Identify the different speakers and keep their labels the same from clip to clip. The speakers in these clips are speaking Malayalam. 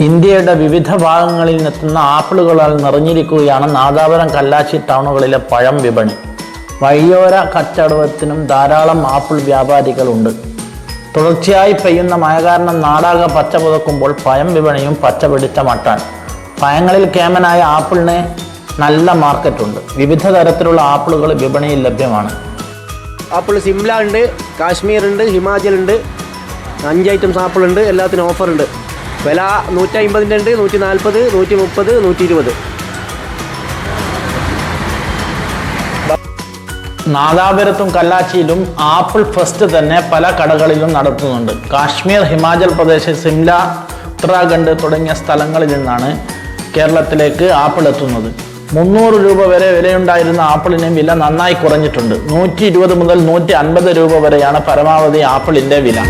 Speaker 1: ഇന്ത്യയുടെ വിവിധ ഭാഗങ്ങളിൽ നിന്നെത്തുന്ന ആപ്പിളുകളാൽ നിറഞ്ഞിരിക്കുകയാണ് നാദാപുരം കല്ലാച്ചി ടൗണുകളിലെ പഴം വിപണി. വഴിയോര കച്ചടവത്തിനും ധാരാളം ആപ്പിൾ വ്യാപാരികളുണ്ട്. തുടർച്ചയായി പെയ്യുന്ന മഴ കാരണം നാടാകെ പച്ച പുതക്കുമ്പോൾ പഴം വിപണിയും പച്ച പിടിച്ച മട്ടാൻ പഴങ്ങളിൽ കേമനായ ആപ്പിളിന് നല്ല മാർക്കറ്റുണ്ട്. വിവിധ തരത്തിലുള്ള ആപ്പിളുകൾ വിപണിയിൽ ലഭ്യമാണ്.
Speaker 2: ആപ്പിൾ സിംല ഉണ്ട് കാശ്മീർ ഉണ്ട് ഹിമാചൽ ഉണ്ട് അഞ്ച് ഐറ്റംസ് ആപ്പിൾ ഉണ്ട് എല്ലാത്തിനും ഓഫർ ഉണ്ട്. വില നൂറ്റി അമ്പതിന്റെ ഉണ്ട് നൂറ്റി നാൽപ്പത് നൂറ്റി മുപ്പത് നൂറ്റി ഇരുപത്
Speaker 1: നാദാപുരത്തും കല്ലാച്ചിയിലും ആപ്പിൾ ഫെസ്റ്റ് തന്നെ പല കടകളിലും നടത്തുന്നുണ്ട്. കാശ്മീർ ഹിമാചൽ പ്രദേശ് സിംല ഉത്തരാഖണ്ഡ് തുടങ്ങിയ സ്ഥലങ്ങളിൽ നിന്നാണ് കേരളത്തിലേക്ക് ആപ്പിൾ എത്തുന്നത്. മുന്നൂറ് രൂപ വരെ വിലയുണ്ടായിരുന്ന ആപ്പിളിന് വില നന്നായി കുറഞ്ഞിട്ടുണ്ട്. നൂറ്റി ഇരുപത് മുതൽ നൂറ്റി അൻപത് രൂപ വരെയാണ് പരമാവധി ആപ്പിളിന്റെ വില.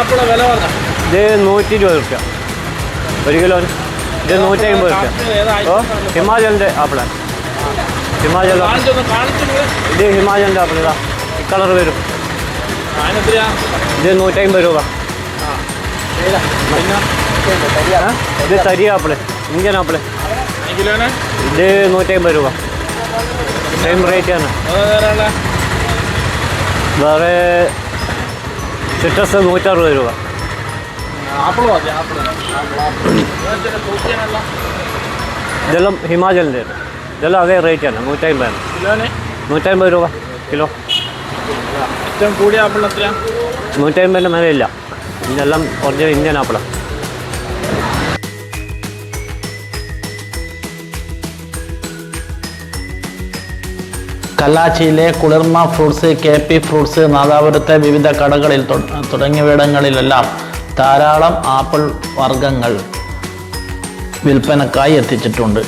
Speaker 1: ഏതാപ്പിള വില പറഞ്ഞ
Speaker 2: ഇത് നൂറ്റി ഇരുപത് റുപ്യ. ഒരു കിലോന് ഇത് നൂറ്റി അമ്പത് റുപ്യ. ഓ ഹിമാചലിന്റെ ആപ്പിള. ഹിമാചൽ ഇത് ഹിമാചലിന്റെ ആപ്പിൾ ഇതാ. കളർ വരും. ഇത് നൂറ്റി അമ്പത് രൂപ? ഇത് തരി ആപ്പിൾ. Indian
Speaker 1: apple.
Speaker 2: ഇത് നൂറ്റി അമ്പത് രൂപ. സെയിം റേറ്റ് ആണ് വേറെ സിട്രസ് നൂറ്ററുപത് രൂപ.
Speaker 1: ആപ്പിൾ മതി ആപ്പിൾ
Speaker 2: ഇതെല്ലാം ഹിമാചലിന്റെ ഇതെല്ലാം അതേ റേറ്റ് തന്നെ നൂറ്റമ്പതാണ്. നൂറ്റമ്പത് രൂപ കിലോ.
Speaker 1: ഏറ്റവും കൂടിയ ആപ്പിൾ എത്രയാ?
Speaker 2: നൂറ്റമ്പതിന്റെ മേലെ ഇല്ല. ഇതെല്ലാം ഒറിജിനൽ ഇന്ത്യൻ ആപ്പിളാണ്
Speaker 1: കല്ലാച്ചിയിലെ Kulirma fruits K P fruits നാദാപുരത്തെ വിവിധ കടകളിൽ തുടങ്ങിയവിടങ്ങളിലെല്ലാം ധാരാളം ആപ്പിൾ വർഗങ്ങൾ വിൽപ്പനക്കായി എത്തിച്ചിട്ടുണ്ട്.